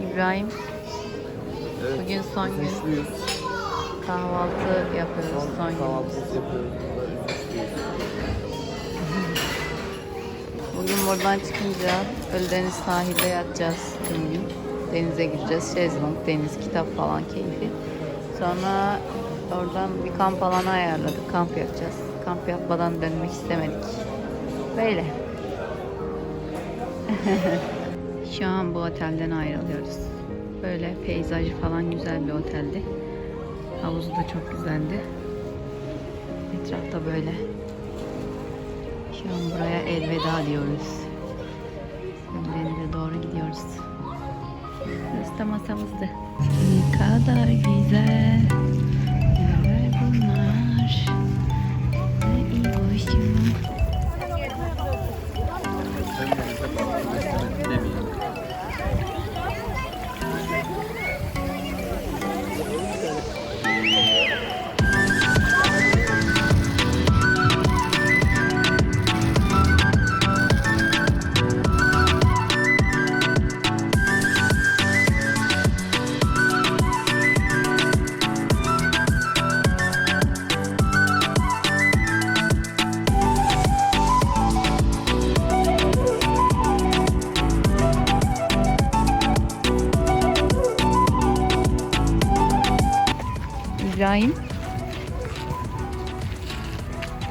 İbrahim Evet. bugün son gün kahvaltı yapıyoruz Son son gün. kahvaltısı yapıyoruz. Bugün buradan çıkınca Ölüdeniz sahilde yatacağız tüm gün. Denize gideceğiz. Şezlong, deniz, kitap falan keyfi. Sonra oradan bir kamp alanı ayarladık. Kamp yapacağız. Kamp yapmadan dönmek istemedik. Böyle. Şu an bu otelden ayrılıyoruz. Böyle peyzajı falan güzel bir oteldi. Havuzu da çok güzeldi. Etrafta böyle. Şu an buraya elveda diyoruz. Denize doğru gidiyoruz. Burası da masamızdı. Ne kadar güzel. Neler bunlar.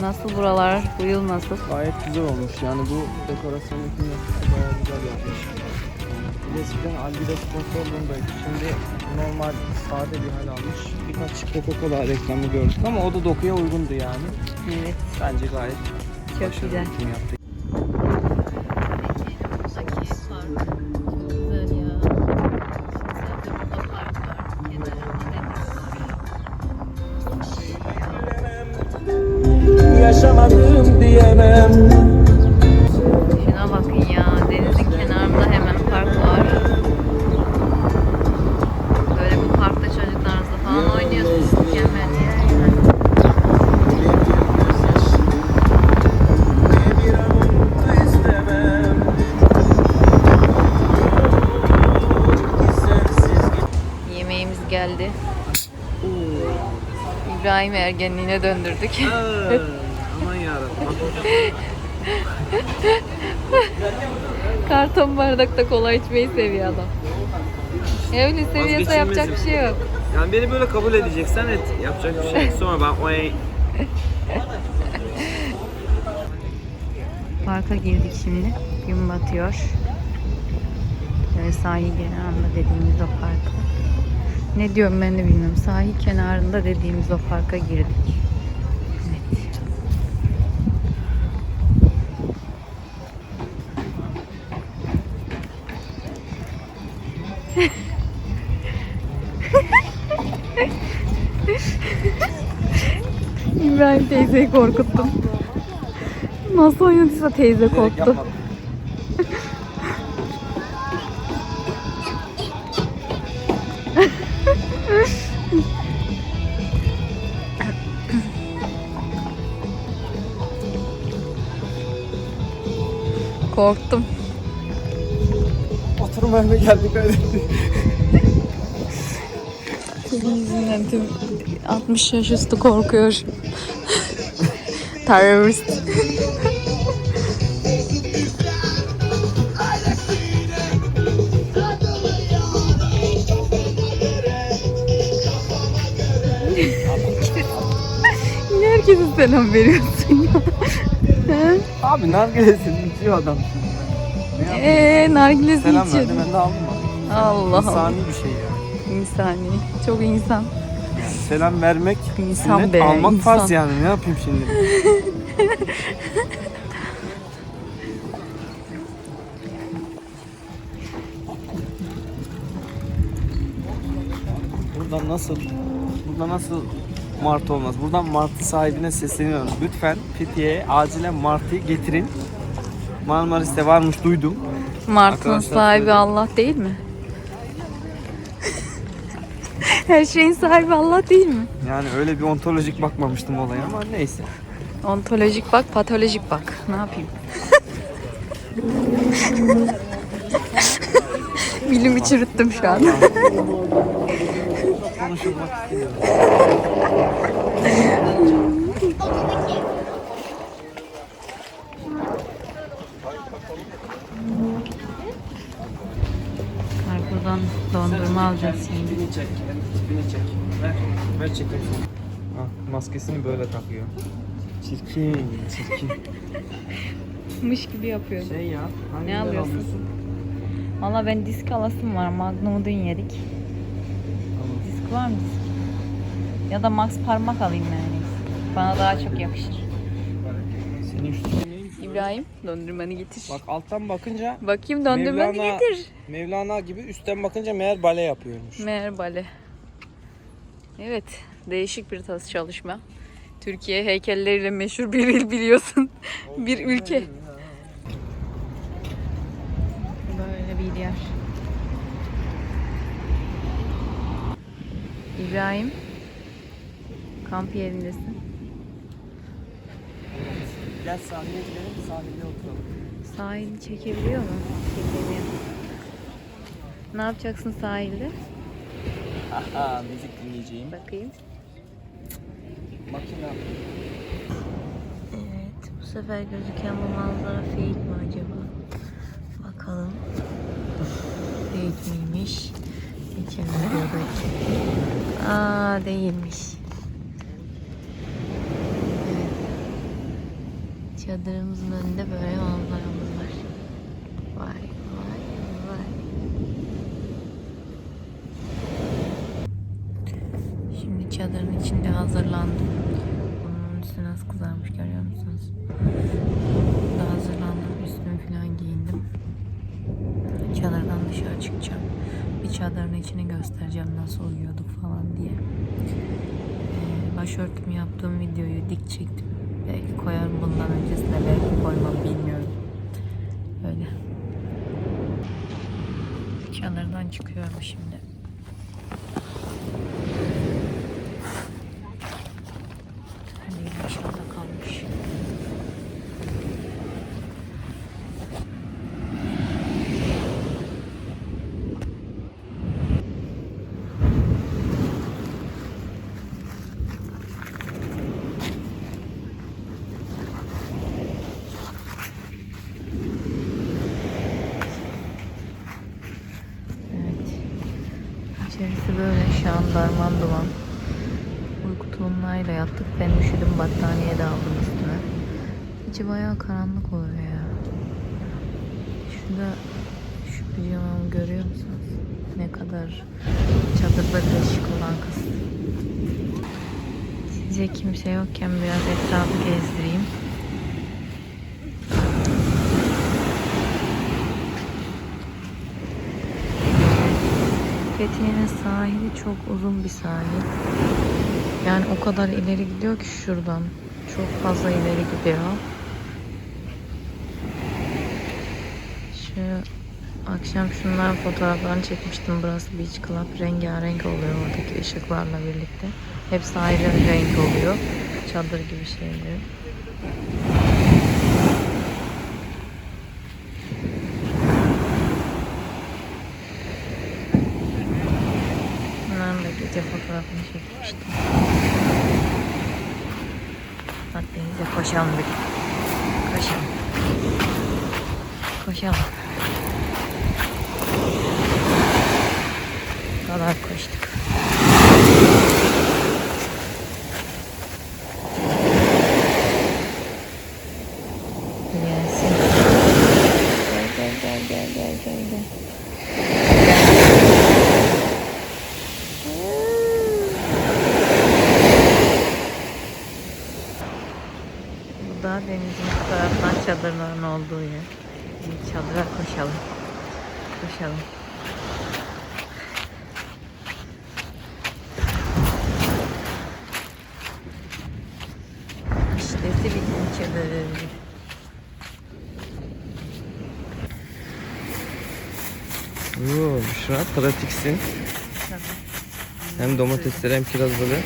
Nasıl buralar? Bu yıl nasıl? Gayet güzel olmuş. Yani bu dekorasyon yapmışsa bayağı güzel yapmış. Eskiden Algida sponsorluğundaydı. Şimdi normal sade bir hal almış. Birkaç Coca-Cola reklamı gördük ama o da dokuya uygundu yani. Evet. Bence gayet Çok güzel. yaptı. Diyemem Şuna bakın ya. Denizin kenarında hemen park var. Böyle bu parkta çocuklarınızla falan oynuyorsunuz. Mükemmel. Yemeğimiz geldi. İbrahim ergenliğine döndürdük. Karton bardakta kola içmeyi seviyor adam. Ya öyle seviyorsa yapacak bir şey yok. Yani beni böyle kabul edeceksen et. Yapacak bir şey yok. Sonra ben o Parka girdik şimdi. Gün batıyor. Böyle sahil kenarında dediğimiz o parka. Ne diyorum ben de bilmiyorum. Sahil kenarında dediğimiz o parka girdik. İbrahim teyzeyi korkuttum. Nasıl oynadıysa teyze korktu. Korktum. Oturmaya mı geldik öyle? Senin yüzünden tüm 60 yaş üstü korkuyor. Terörist. Yine herkese selam veriyorsun ya. Abi nargilesini içiyor adam. Eee nargilesi Selam verdi içiyordum. ben de aldım. Allah Allah. İnsani bir şey ya. İnsani. Çok insan. Selam vermek İnsan sünnet, be, almak insan. farz yani ne yapayım şimdi? Burada nasıl burada nasıl martı olmaz? Buradan martı sahibine sesleniyoruz. Lütfen Fethiye'ye acilen martıyı getirin. Marmaris'te varmış duydum. Mart'ın Arkadaşlar sahibi söyledi. Allah değil mi? Her şeyin sahibi Allah değil mi? Yani öyle bir ontolojik bakmamıştım olaya ama neyse. Ontolojik bak, patolojik bak. Ne yapayım? Bilimi çürüttüm şu an. Konuşulmak istemiyorum. Kargodan dondurma alacağız şimdi. Çek. Tipini çek. Ver. Ver çekeyim sana. Ah, maskesini böyle takıyor. Çirkin, çirkin. Mış gibi yapıyor. Şey ya. hangileri Ne alıyorsun? Valla ben disk alasım var. Magnum'u dün yedik. Tamam. Disk var mı disk? Ya da Max parmak alayım iyisi. Bana daha çok yakışır. Senin üstüne neymiş? İbrahim dondurmanı getir. Bak alttan bakınca Bakayım dondurmanı Mevlana- getir. Mevlana gibi üstten bakınca meğer bale yapıyormuş. Meğer bale. Evet, değişik bir tas çalışma. Türkiye heykelleriyle meşhur bir il biliyorsun. bir ülke. Böyle bir yer. İbrahim. Kamp yerindesin. Gel sahile gidelim, sahilde oturalım. Sahil çekebiliyor mu? Çekemiyor. Ne yapacaksın sahilde? Aha, müzik dinleyeceğim. Bakayım. Makine. Evet, bu sefer gözüken bu manzara fake mi acaba? Bakalım. Fake miymiş? Geçen videodaki. Aa değilmiş. Evet. Çadırımızın önünde böyle manzaramız var. Vay vay vay. Şimdi çadırın içinde hazırlandım. Bunun üstü nasıl kızarmış görüyor musunuz? Burada hazırlandım. Üstümü falan giyindim. Çadırdan dışarı çıkacağım. Bir çadırın içini göstereceğim nasıl uyuyorduk falan diye. Ee, başörtümü yaptığım videoyu dik çektim. Belki koyarım bundan öncesine belki koymam bilmiyorum. Öyle. Çadırdan çıkıyorum şimdi. İçerisi böyle şu an darman duman. Uyku tulumlarıyla yattık. Ben üşüdüm battaniye de aldım üstüme. İçi bayağı karanlık oluyor ya. Şurada şu pijamamı görüyor musunuz? Ne kadar çadırda değişik olan kız. Size kimse yokken biraz etrafı gezdireyim. Fethiye'nin sahili çok uzun bir sahil. Yani o kadar ileri gidiyor ki şuradan. Çok fazla ileri gidiyor. Şu akşam şunlar fotoğraflarını çekmiştim. Burası Beach Club. Rengarenk oluyor oradaki ışıklarla birlikte. Hep sahilin renk oluyor. Çadır gibi şeyleri. Bunların da gece fotoğrafını çekmiştim. Hadi denize koşalım. Koşalım. Kadar koştuk. Koşalım. İşte bizim çadır. Oo, Büşra pratiksin. Hem domatesleri hem kirazları.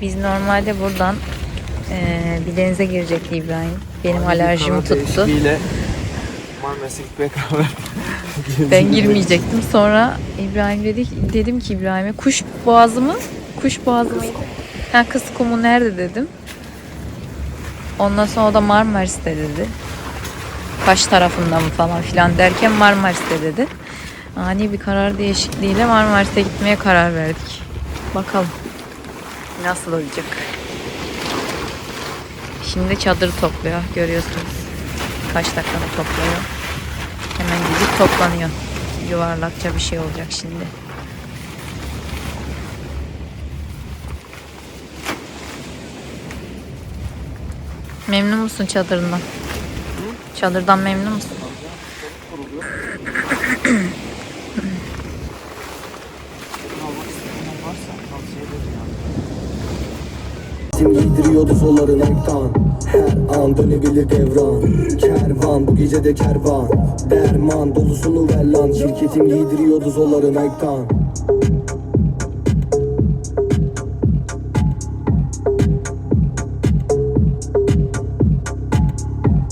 Biz normalde buradan eee, bir denize girecekti İbrahim. Benim alerjim tuttu. Marmaris'e gitmeye karar verdim. Ben girmeyecektim. Sonra İbrahim dedi dedim ki İbrahim'e kuş boğazı mı? Kuş boğazı mı? Ha kız kumu nerede dedim. Ondan sonra o da Marmaris'te dedi. Kaş tarafında mı falan filan derken Marmaris'te dedi. Ani bir karar değişikliğiyle Marmaris'e gitmeye karar verdik. Bakalım nasıl olacak. Şimdi çadır topluyor görüyorsunuz. Kaç dakikada topluyor. Hemen gidip toplanıyor. Yuvarlakça bir şey olacak şimdi. Memnun musun çadırından? Çadırdan memnun musun? Sim giydiriyordu zolların ektan Her an dönebilir devran. Kervan bu gece de kervan. Derman dolusunu ver lan. Şirketim giydiriyordu zolların ektan